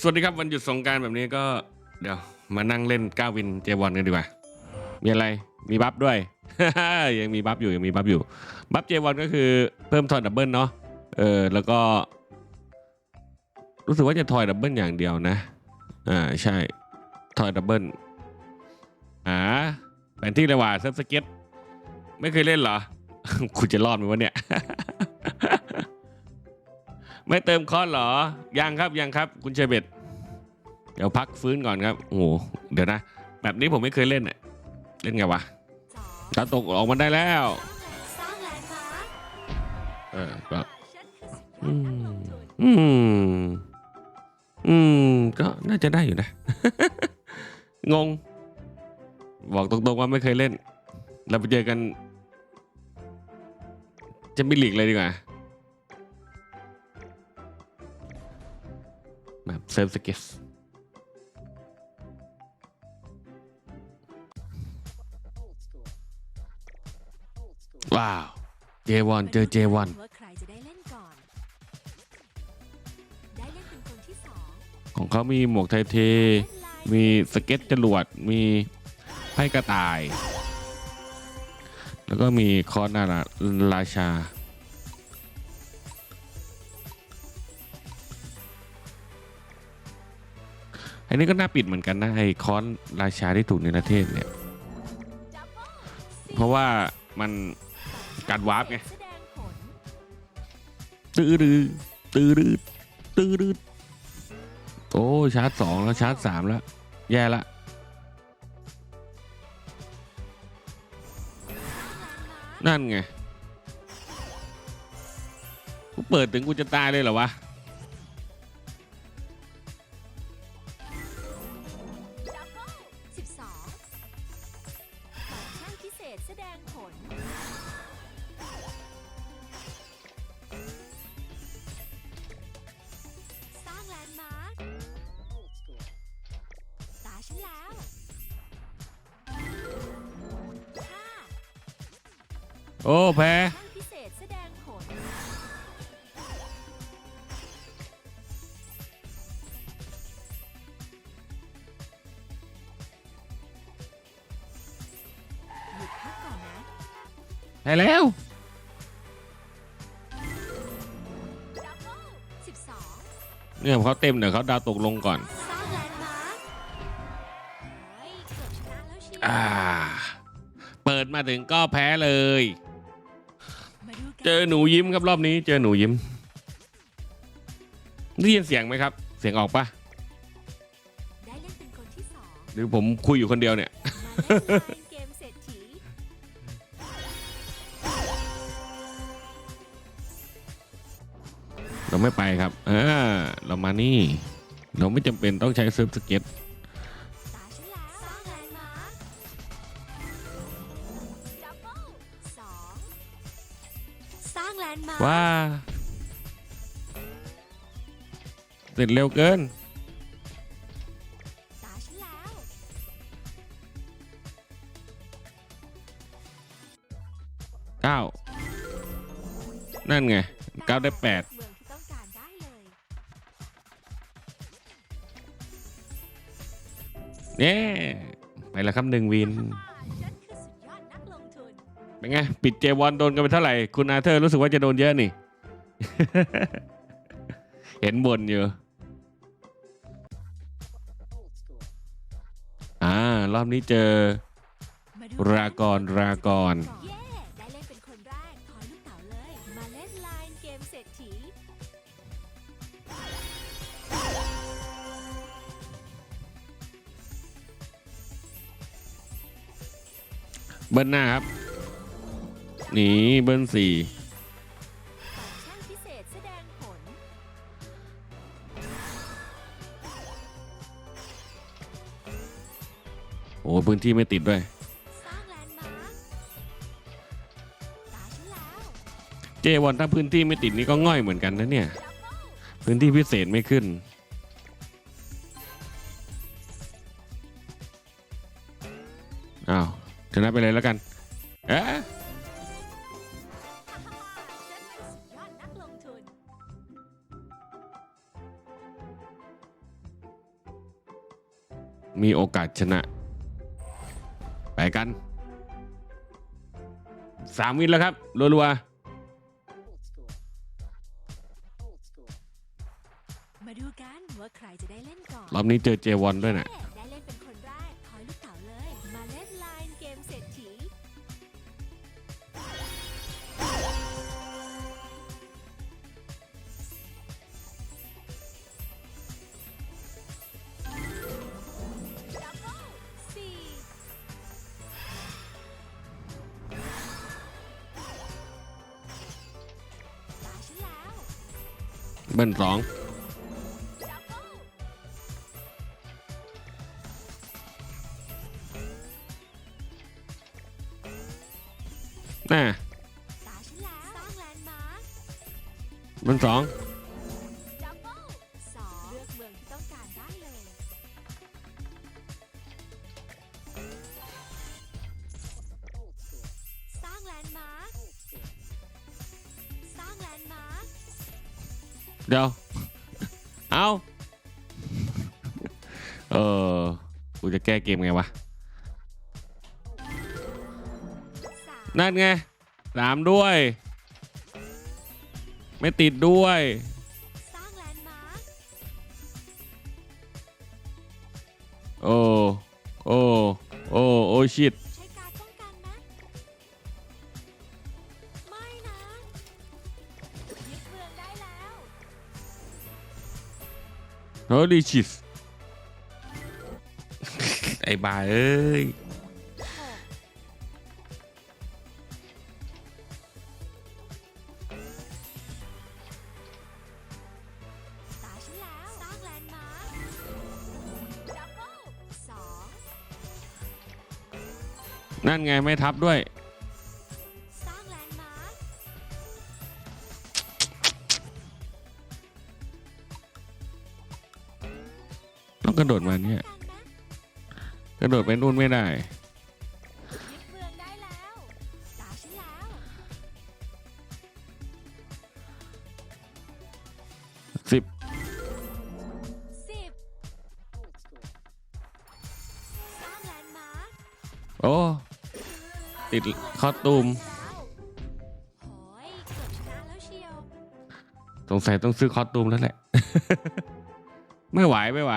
สวัสดีครับวันหยุดสงการแบบนี้ก็เดี๋ยวมานั่งเล่นก้าววินเจวอนกันดีกว่า มีอะไรมีบัฟด้วย ยังมีบัฟอยู่ยังมีบัฟอยู่ บัฟเจวอนก็คือเพิ่มทอยดับเบิลเนาะเออแล้วก็ รู้สึกว่าจะทอยดับเบิลอย่างเดียวนะ อ่าใช่ทอยดับเบิลอ่าแผนที่เลยว่าเซิร์ฟสเก็ตไม่เคยเล่นเหรอ คุณจะรอดไหมวะเนี่ย ไม่เติมคอนเหรอ ยังครับยังครับ คุณเชเบตเดี๋ยวพักฟื้นก่อนครับ โอ้โห เดี๋ยวนะ แบบนี้ผมไม่เคยเล่นอะเล่นไงวะตาตกออกมาได้แล้ว เออก็ฉันคือสุดยอดนักลงทุนอืม อืม ก็น่าจะได้อยู่นะ งง บอกตรงๆว่าไม่เคยเล่น เราไปเจอกัน จะไม่หลีกเลยดีกว่า แบบเซิร์ฟสเก็ตว้าวเจวอนเจอเจวอนว่าใครจะได้เล่นก่อน ได้เล่นเป็นคนที่สองของเขามีหมวกไทยเทเล่นลายมีสเก็ตจรวด มีไพ่กระต่าย แล้วก็มีคอนนาราราชา นนี้ก็น่าปิดเหมือนกันนะไอ้คอนราชาที่ถูกในประเทศเนี่ย เพราะว่ามันการวาร์ปไงตื้อดื้อตื้อดื้อตื้อดื้อโอ้ชาร์จสองแล้วชาร์จสามแล้ว แย่ละนั่นไง กูเปิดถึงกูจะตายเลยเหรอวะ แสดงผล สร้างแลนด์มาร์คตาฉันแล้วโอ้แพ้ช่าง แพ้แล้วดับเบิลสิบสองเนี่ยเขาเต็มเดี๋ยวเขาดาวตกลงก่อน สร้างแลนด์มาร์คเฮ้ยเกือบชนะแล้วเชียวอ่า เปิดมาถึงก็แพ้เลย มาดูกันเจอหนูยิ้มครับรอบนี้ เจอหนูยิ้มได้ยินเสียงไหมครับ เสียงออกปะได้เล่นเป็นคนที่สองหรือผมคุยอยู่คนเดียวเนี่ย มาเล่นไลน์ เราไม่ไปครับ เออ เรามานี่ เราไม่จำเป็นต้องใช้เซิร์ฟสเก็ตตาฉันแล้วสร้างแลนด์มาร์คดับเบิลสองสร้างแลนด์มาร์คว่าเสร็จเร็วเกินตาฉันแล้วเก้านั่นไงเก้าได้แปด เนี่ยไปแล้วครับหนึ่งวิน ฉันคือสุดยอดนักลงทุน เป็นไง ปิดเจวอนโดนกันไปเท่าไหร่ คุณอาเธอร์รู้สึกว่าจะโดนเยอะนี่ เห็นบนอยู่ อ่ารอบนี้เจอ รากรรากร เย้ เบิ้ลหน้าครับ หนีเบิ้ลสี่ฟังก์ชันพิเศษแสดงผล โอ้พื้นที่ไม่ติดด้วย สร้างแลนด์มาร์คตาฉันแล้วเจวอนถ้าพื้นที่ไม่ติดนี่ก็ง่อยเหมือนกันนะเนี่ยดับเบิลพื้นที่พิเศษไม่ขึ้น ชนะไปเลยแล้วกันเอ๊ะมีโอกาสชนะ ไปกันสามวินแล้วครับรัวมาดูกันว่าใครจะได้เล่นก่อนๆรอบนี้เจอเจวอนด้วยนะ เบิ้ลสองดับเบิลน่ะตาฉันแล้วสร้างแลนด์มาร์คเบิ้ลสอง เดี๋ยว เอาเออกูจะแก้เกมไงวะ นั่นไงสามด้วย ไม่ติดด้วย โอ้ โอ้ โอ้ โอ้ชิต โ o ลีชิสไอ้บาเอ้ยหกตาฉันแล้วสร้างแลนด์มาร์คดับเบิลสองนั่นไงไม่ทับด้วย กระโดดมาเนี่ย กระโดดไปนู่นไม่ได้ยึดเมืองได้แล้วตาฉันแล้วสิบสิบ โอ้ ติดคอตูม สงสัยต้องซื้อคอตูมแล้วแหละ ไม่ไหว ไม่ไหว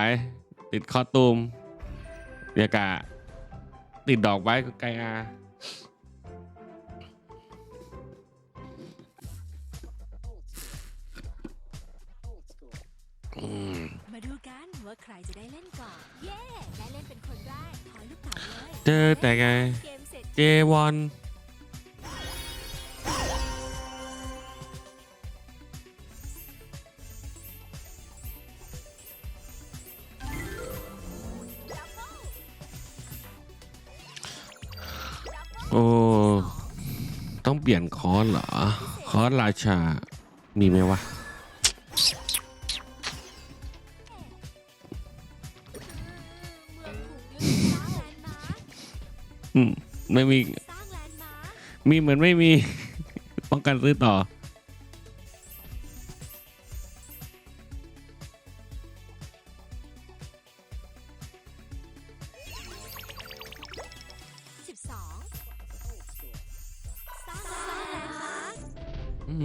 ติดคอตูมเดียกะติดดอกไว้ก็ไกลอาอืมมาดูกันว่าใครจะได้เล่นก่อน เย้ได้เล่นเป็นคนแรกถอยลูกเต๋าเลยเจอแต่ไงเกมเสร็จ เจวอน เปลี่ยนคอร์สเหรอ คอร์สราชา มีไหมวะ อืม ไม่มี มีเหมือนไม่มี ป้องกันซื้อต่อ อื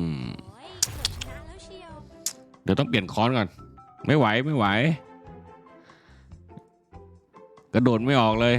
มเกือบชนะแล้วเชียวเดี๋ยวต้องเปลี่ยนคอนก่อน ไม่ไหวไม่ไหว กระโดดไม่ออกเลย